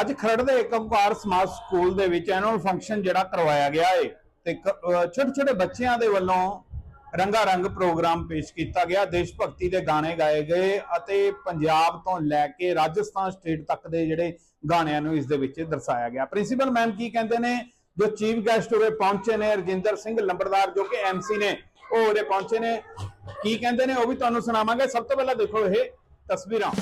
ਅੱਜ ਖਰੜ ਦੇ ਇੱਕ ਏਕਮਕਾਰ ਸਮਾਜ ਸਕੂਲ ਦੇ ਵਿੱਚ ਐਨੂਅਲ ਫੰਕਸ਼ਨ ਜਿਹੜਾ ਕਰਵਾਇਆ ਗਿਆ ਹੈ ਤੇ ਛੋਟੇ ਛੋਟੇ ਬੱਚਿਆਂ ਦੇ ਵੱਲੋਂ ਰੰਗਾ ਰੰਗ ਪ੍ਰੋਗਰਾਮ ਪੇਸ਼ ਕੀਤਾ ਗਿਆ। ਦੇਸ਼ ਭਗਤੀ ਦੇ ਗਾਣੇ ਗਾਏ ਗਏ ਅਤੇ ਪੰਜਾਬ ਤੋਂ ਲੈ ਕੇ ਰਾਜਸਥਾਨ ਸਟੇਟ ਤੱਕ ਦੇ ਜਿਹੜੇ ਗਾਣਿਆਂ ਨੂੰ ਇਸ ਦੇ ਵਿੱਚ ਦਰਸਾਇਆ ਗਿਆ। ਪ੍ਰਿੰਸੀਪਲ ਮੈਮ ਕੀ ਕਹਿੰਦੇ ਨੇ? ਜੋ ਚੀਫ ਗੈਸਟ ਉਰੇ ਪਹੁੰਚੇ ਨੇ, ਰਜਿੰਦਰ ਸਿੰਘ ਲੰਬੜਦਾਰ ਜੋ ਕਿ ਐਮਸੀ ਨੇ, ਉਹ ਉਰੇ ਪਹੁੰਚੇ ਨੇ। ਕੀ ਕਹਿੰਦੇ ਨੇ? ਉਹ ਵੀ ਤੁਹਾਨੂੰ ਸੁਣਾਵਾਂਗੇ। ਸਭ ਤੋਂ ਪਹਿਲਾਂ ਦੇਖੋ ਇਹ ਤਸਵੀਰਾਂ।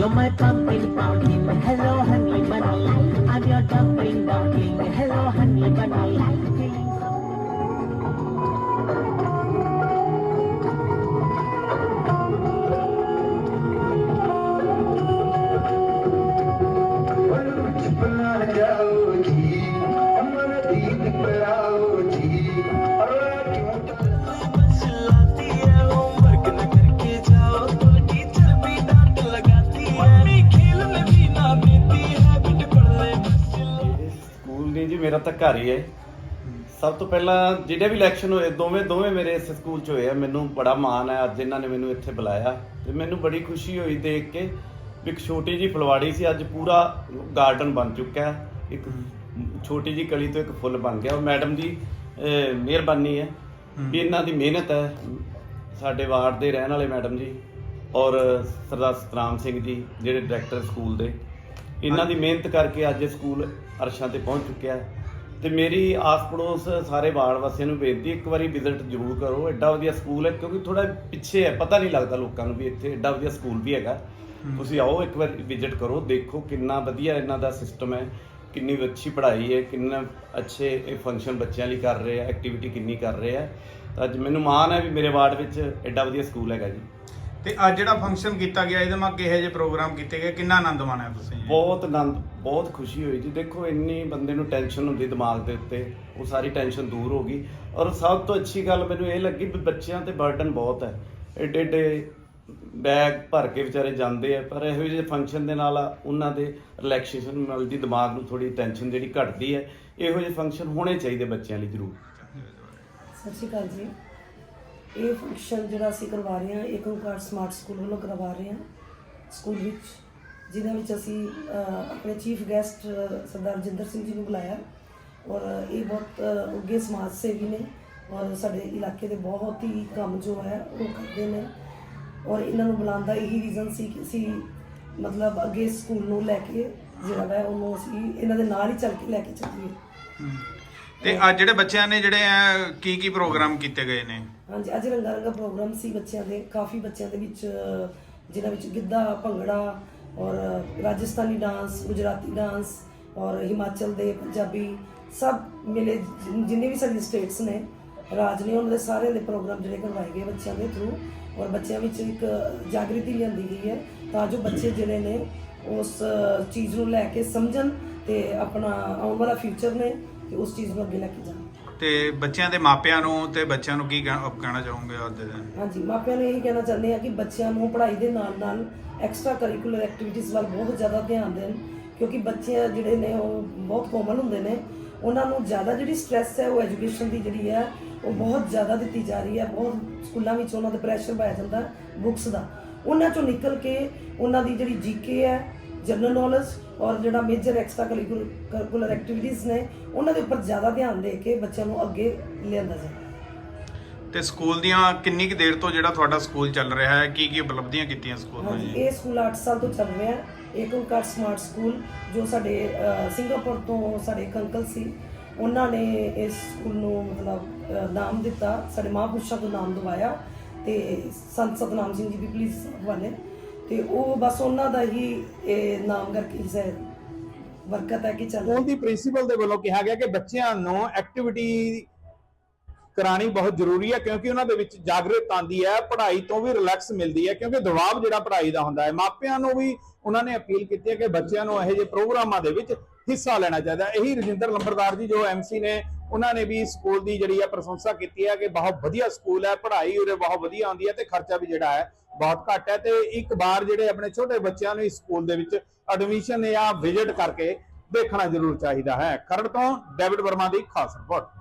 You're my pumpkin, pumpkin. Hello, honey bunny. I'm your dumpling, dumpling. Hello, honey bunny. School ਨਹੀਂ ਜੀ ਮੇਰਾ ਤਾਂ ਘਰ ਹੀ ਹੈ। ਸਭ ਤੋਂ ਪਹਿਲਾਂ ਜਿਹੜੇ ਵੀ ਇਲੈਕਸ਼ਨ ਹੋਏ ਦੋਵੇਂ ਦੋਵੇਂ ਮੇਰੇ ਇਸ ਸਕੂਲ 'ਚ ਹੋਏ ਆ। ਮੈਨੂੰ ਬੜਾ ਮਾਣ ਹੈ। ਅੱਜ ਇਹਨਾਂ ਨੇ ਮੈਨੂੰ ਇੱਥੇ ਬੁਲਾਇਆ ਤੇ ਮੈਨੂੰ ਬੜੀ ਖੁਸ਼ੀ ਹੋਈ ਦੇਖ ਕੇ ਇੱਕ ਛੋਟੀ ਜੀ ਫੁਲਵਾੜੀ ਸੀ। ਅੱਜ ਪੂਰਾ ਗਾਰਡਨ ਬਣ ਚੁੱਕਾ ਹੈ। ਇੱਕ ਛੋਟੀ ਜੀ ਕਲੀ ਤੋਂ ਇੱਕ ਫੁੱਲ ਬਣ ਗਿਆ। ਉਹ ਮੈਡਮ ਦੀ ਅਹ, ਮਿਹਰਬਾਨੀ ਹੈ ਵੀ ਇਹਨਾਂ ਦੀ ਮਿਹਨਤ ਹੈ। ਸਾਡੇ ਵਾਰਡ ਦੇ ਰਹਿਣ ਵਾਲੇ ਮੈਡਮ ਜੀ ਔਰ ਸਰਦਾਰ ਸਤਰਾਮ ਸਿੰਘ ਜੀ ਜਿਹੜੇ ਡਾਇਰੈਕਟਰ ਸਕੂਲ ਦੇ। ਇਹਨਾਂ ਦੀ ਮਿਹਨਤ ਕਰਕੇ ਅੱਜ ਇਹ ਸਕੂਲ ਅਰਸ਼ਾਂ ਤੇ ਪਹੁੰਚ ਚੁੱਕਿਆ ਹੈ। ਤੇ ਮੇਰੀ ਆਸ ਪੜੋਸ ਸਾਰੇ ਵਾਰਡ ਵਾਸੀਆਂ ਨੂੰ ਬੇਨਤੀ ਇੱਕ ਵਾਰੀ ਵਿਜ਼ਿਟ ਜ਼ਰੂਰ ਕਰੋ। ਐਡਾ ਵਧੀਆ ਸਕੂਲ ਹੈ ਕਿਉਂਕਿ ਥੋੜਾ ਪਿੱਛੇ ਹੈ ਪਤਾ ਨਹੀਂ ਲੱਗਦਾ ਲੋਕਾਂ ਨੂੰ ਵੀ ਇੱਥੇ ਐਡਾ ਵਧੀਆ ਸਕੂਲ ਵੀ ਹੈਗਾ। ਤੁਸੀਂ ਆਓ ਇੱਕ ਵਾਰ ਵਿਜ਼ਿਟ ਕਰੋ ਦੇਖੋ ਕਿੰਨਾ ਵਧੀਆ ਇਹਨਾਂ ਦਾ ਸਿਸਟਮ ਹੈ ਕਿੰਨੀ ਅੱਛੀ ਪੜ੍ਹਾਈ ਹੈ ਕਿੰਨਾ ਅੱਛੇ ਇਹ ਫੰਕਸ਼ਨ ਬੱਚਿਆਂ ਲਈ ਕਰ ਰਹੇ ਆ ਐਕਟੀਵਿਟੀ ਕਿੰਨੀ ਕਰ ਰਹੇ ਆ। ਤਾਂ ਅੱਜ ਮੈਨੂੰ ਮਾਣ ਹੈ ਵੀ ਮੇਰੇ ਵਾਰਡ ਵਿੱਚ ਐਡਾ ਵਧੀਆ ਸਕੂਲ ਹੈਗਾ ਜੀ। ਤੇ ਅੱਜ ਜਿਹੜਾ ਫੰਕਸ਼ਨ ਕੀਤਾ ਗਿਆ ਇਹਦੇ ਮਾ ਕਿਹੋ ਜਿਹੇ ਪ੍ਰੋਗਰਾਮ ਕੀਤੇ ਗਏ? ਕਿੰਨਾ ਆਨੰਦ ਮਾਣਿਆ ਤੁਸੀਂ? ਬਹੁਤ ਆਨੰਦ ਬਹੁਤ ਖੁਸ਼ੀ ਹੋਈ ਜੀ। ਦੇਖੋ ਇੰਨੀ ਬੰਦੇ ਨੂੰ ਟੈਨਸ਼ਨ ਹੁੰਦੀ ਦਿਮਾਗ ਦੇ ਉੱਤੇ। ਉਹ ਸਾਰੀ ਟੈਨਸ਼ਨ ਦੂਰ ਹੋ ਗਈ। ਔਰ ਸਭ ਤੋਂ ਅੱਛੀ ਗੱਲ ਮੈਨੂੰ ਇਹ ਲੱਗੀ ਵੀ ਬੱਚਿਆਂ ਤੇ ਬਰਡਨ ਬਹੁਤ ਹੈ। ਏਡੇ ਏਡੇ ਬੈਗ ਭਰ ਕੇ ਵਿਚਾਰੇ ਜਾਂਦੇ ਆ। ਪਰ ਇਹੋ ਜਿਹੇ ਫੰਕਸ਼ਨ ਦੇ ਨਾਲ ਉਹਨਾਂ ਦੇ ਰਿਲੈਕਸੇਸ਼ਨ ਮਿਲਦੀ ਦਿਮਾਗ ਨੂੰ ਥੋੜੀ ਟੈਨਸ਼ਨ ਜਿਹੜੀ ਘਟਦੀ ਹੈ। ਇਹੋ ਜਿਹੇ ਫੰਕਸ਼ਨ ਹੋਣੇ ਚਾਹੀਦੇ ਬੱਚਿਆਂ ਲਈ ਜ਼ਰੂਰ। ਸਤਿ ਸ਼੍ਰੀ ਅਕਾਲ ਜੀ। ਇਹ ਫੰਕਸ਼ਨ ਜਿਹੜਾ ਅਸੀਂ ਕਰਵਾ ਰਹੇ ਹਾਂ ਏਕ ਓਂਕਾਰ ਸਮਾਰਟ ਸਕੂਲ ਵੱਲੋਂ ਕਰਵਾ ਰਹੇ ਹਾਂ ਸਕੂਲ ਵਿੱਚ ਜਿਹਦੇ ਵਿੱਚ ਅਸੀਂ ਆਪਣੇ ਚੀਫ ਗੈਸਟ ਸਰਦਾਰ ਜਿੰਦਰ ਸਿੰਘ ਜੀ ਨੂੰ ਬੁਲਾਇਆ। ਔਰ ਇਹ ਬਹੁਤ ਅਹ, ਉੱਘੇ ਸਮਾਜ ਸੇਵੀ ਨੇ ਔਰ ਸਾਡੇ ਇਲਾਕੇ ਦੇ ਬਹੁਤ ਹੀ ਕੰਮ ਜੋ ਹੈ ਉਹ ਕਰਦੇ ਨੇ। ਔਰ ਇਹਨਾਂ ਨੂੰ ਬੁਲਾਉਣ ਦਾ ਇਹੀ ਰੀਜ਼ਨ ਸੀ ਕਿ ਅਸੀਂ ਮਤਲਬ ਅੱਗੇ ਸਕੂਲ ਨੂੰ ਲੈ ਕੇ ਜਿਹੜਾ ਵਾ ਉਹਨੂੰ ਅਸੀਂ ਇਹਨਾਂ ਦੇ ਨਾਲ ਹੀ ਚੱਲ ਕੇ ਲੈ ਕੇ ਚੱਲੀਏ। ਤੇ ਅੱਜ ਜਿਹੜੇ ਬੱਚਿਆਂ ਨੇ ਜਿਹੜੇ ਆ ਕੀ ਕੀ ਪ੍ਰੋਗਰਾਮ ਕੀਤੇ ਗਏ ਨੇ? ਹਾਂਜੀ ਅੱਜ ਰੰਗਾ ਰੰਗਾ ਪ੍ਰੋਗਰਾਮ ਸੀ ਬੱਚਿਆਂ ਦੇ ਕਾਫੀ ਬੱਚਿਆਂ ਦੇ ਵਿੱਚ ਅਹ, ਜਿਨ੍ਹਾਂ ਵਿੱਚ ਗਿੱਧਾ ਭੰਗੜਾ ਔਰ ਰਾਜਸਥਾਨੀ ਡਾਂਸ ਗੁਜਰਾਤੀ ਡਾਂਸ ਔਰ ਹਿਮਾਚਲ ਦੇ ਪੰਜਾਬੀ ਸਭ ਮਿਲੇ ਜਿੰਨੇ ਵੀ ਸਾਡੀ ਸਟੇਟਸ ਨੇ ਰਾਜ ਨੇ ਉਹਨਾਂ ਦੇ ਸਾਰੇ ਦੇ ਪ੍ਰੋਗਰਾਮ ਜਿਹੜੇ ਕਰਵਾਏ ਗਏ ਬੱਚਿਆਂ ਦੇ ਥਰੂ ਔਰ ਬੱਚਿਆਂ ਵਿੱਚ ਇੱਕ ਜਾਗ੍ਰਿਤੀ ਲਿਆਂਦੀ ਗਈ ਹੈ ਤਾਂ ਜੋ ਬੱਚੇ ਜਿਹੜੇ ਨੇ ਉਸ ਚੀਜ਼ ਨੂੰ ਲੈ ਕੇ ਸਮਝਣ ਤੇ ਆਪਣਾ ਆਉਣ ਵਾਲਾ ਫਿਊਚਰ ਨੇ ਤੇ ਉਸ ਚੀਜ਼ ਨੂੰ ਅੱਗੇ ਲੈ ਕੇ ਜਾਣ। ਤੇ ਬੱਚਿਆਂ ਦੇ ਮਾਪਿਆਂ ਨੂੰ ਤੇ ਬੱਚਿਆਂ ਨੂੰ ਕੀ ਕਹਿ- ਕਹਿਣਾ ਚਾਹੋਗੇ ਅੱਜ ਦੇ ਦਿਨ? ਹਾਂਜੀ ਮਾਪਿਆਂ ਨੂੰ ਇਹ ਕਹਿਣਾ ਚਾਹੁੰਦੇ ਆ ਕਿ ਬੱਚਿਆਂ ਨੂੰ ਪੜ੍ਹਾਈ ਦੇ ਨਾਲ ਨਾਲ ਐਕਸਟਰਾ ਕਰਿਕੂਲਰ ਐਕਟੀਵਿਟੀਜ਼ ਵੱਲ ਬਹੁਤ ਜ਼ਿਆਦਾ ਧਿਆਨ ਦੇਣ ਕਿਉਂਕਿ ਬੱਚੇ ਜਿਹੜੇ ਨੇ ਉਹ ਬਹੁਤ ਕੋਮਲ ਹੁੰਦੇ ਨੇ। ਉਹਨਾਂ ਨੂੰ ਜ਼ਿਆਦਾ ਜਿਹੜੀ ਸਟ੍ਰੈਸ ਹੈ ਉਹ ਐਜੂਕੇਸ਼ਨ ਦੀ ਜਿਹੜੀ ਹੈ ਉਹ ਬਹੁਤ ਜ਼ਿਆਦਾ ਦਿੱਤੀ ਜਾ ਰਹੀ ਹੈ। ਬਹੁਤ ਸਕੂਲਾਂ ਵਿੱਚ ਉਹਨਾਂ ਤੇ ਪ੍ਰੈਸ਼ਰ ਪਾਇਆ ਜਾਂਦਾ ਬੁੱਕਸ ਦਾ। ਉਹਨਾਂ ਚੋਂ ਨਿਕਲ ਕੇ ਉਹਨਾਂ ਦੀ ਜਿਹੜੀ ਜੀਕੇ ਹੈ ਜਨਰਲ ਨੌਲੇਜ ਔਰ ਜਿਹੜਾ ਮੇਜਰ ਐਕਸਟਰਾ ਕਰਿਕੂਲਰ ਐਕਟੀਵਿਟੀਜ਼ ਨੇ ਉਹਨਾਂ ਦੇ ਉੱਪਰ ਜ਼ਿਆਦਾ ਧਿਆਨ ਦੇ ਕੇ ਬੱਚਿਆਂ ਨੂੰ ਅੱਗੇ ਲਿਆਂਦਾ ਜਾਏ ਤੇ ਸਕੂਲ ਦੀਆਂ ਕਿੰਨੀ ਕੁ ਦੇਰ ਤੋਂ ਜਿਹੜਾ ਤੁਹਾਡਾ ਸਕੂਲ ਚੱਲ ਰਿਹਾ ਹੈ? ਕੀ ਕੀ ਉਪਲਬਧੀਆਂ ਕੀਤੀਆਂ ਸਕੂਲ ਨੇ ਹਾਂਜੀ ਇਹ ਸਕੂਲ 8 ਸਾਲ ਤੋਂ ਚੱਲ ਰਿਹਾ ਹੈ। ਏਕ ਓਂਕਾਰ ਸਮਾਰਟ ਸਕੂਲ ਜੋ ਸਾਡੇ ਸਿੰਗਾਪੁਰ ਤੋਂ ਸਾਡੇ ਇੱਕ ਅੰਕਲ ਸੀ ਉਹਨਾਂ ਨੇ ਇਸ ਸਕੂਲ ਨੂੰ ਮਤਲਬ ਨਾਮ ਦਿੱਤਾ। ਸਾਡੇ ਮਹਾਂਪੁਰਸ਼ਾਂ ਤੋਂ ਨਾਮ ਦਵਾਇਆ ਤੇ ਸੰਤ ਸਤਨਾਮ ਸਿੰਘ ਜੀ ਵੀ ਪੁਲਿਸ ਵਾਲੇ। ਤੇ ਉਹ ਬਸ ਉਹਨਾਂ ਦਾ ਹੀ ਇਹ ਨਾਮ ਕਰਕੇ ਹੀ ਬਰਕਤ ਹੈ ਕਿ ਚੱਲ ਸਕੂਲ ਦੀ ਪ੍ਰਿੰਸੀਪਲ ਦੇ ਵੱਲੋਂ ਕਿਹਾ ਗਿਆ ਕਿ ਬੱਚਿਆਂ ਨੂੰ ਐਕਟੀਵਿਟੀ ਕਰਾਣੀ ਬਹੁਤ ਜ਼ਰੂਰੀ ਹੈ ਕਿਉਂਕਿ ਉਹਨਾਂ ਦੇ ਵਿੱਚ ਜਾਗਰੂਕਤਾ ਆਉਂਦੀ ਹੈ, ਪੜ੍ਹਾਈ ਤੋਂ ਵੀ ਰਿਲੈਕਸ ਮਿਲਦੀ ਹੈ ਕਿਉਂਕਿ ਦਬਾਅ ਜਿਹੜਾ ਪੜ੍ਹਾਈ ਦਾ ਹੁੰਦਾ ਹੈ। ਮਾਪਿਆਂ ਨੂੰ ਵੀ ਉਹਨਾਂ ਨੇ ਅਪੀਲ ਕੀਤੀ ਹੈ ਕਿ ਬੱਚਿਆਂ ਨੂੰ ਇਹੋ ਜਿਹੇ ਪ੍ਰੋਗਰਾਮਾਂ ਦੇ ਵਿੱਚ ਹਿੱਸਾ ਲੈਣਾ ਚਾਹੀਦਾ ਹੈ। ਇਹੀ ਰਜਿੰਦਰ ਲੰਬਰਦਾਰ ਜੀ ਜੋ ਐਮਸੀ ਨੇ ਉਹਨਾਂ ਨੇ ਵੀ ਸਕੂਲ ਦੀ ਜਿਹੜੀ ਹੈ ਪ੍ਰਸ਼ੰਸਾ ਕੀਤੀ ਹੈ ਕਿ ਬਹੁਤ ਵਧੀਆ ਸਕੂਲ ਹੈ ਪੜ੍ਹਾਈ ਉਰੇ ਬਹੁਤ ਵਧੀਆ ਆਉਂਦੀ ਹੈ ਤੇ ਖਰਚਾ ਵੀ ਜਿਹੜਾ ਹੈ ਬਹੁਤ ਘੱਟ ਹੈ ਤੇ ਇੱਕ ਵਾਰ ਜਿਹੜੇ ਆਪਣੇ ਛੋਟੇ ਬੱਚਿਆਂ ਨੂੰ ਇਸ ਸਕੂਲ ਦੇ ਵਿੱਚ ਐਡਮਿਸ਼ਨ ਜਾਂ ਵਿਜ਼ਿਟ ਕਰਕੇ ਦੇਖਣਾ ਜ਼ਰੂਰ ਚਾਹੀਦਾ ਹੈ। ਖਰੜ ਤੋਂ ਡੇਵਿਡ ਵਰਮਾ ਦੀ ਖਾਸ ਰਿਪੋਰਟ।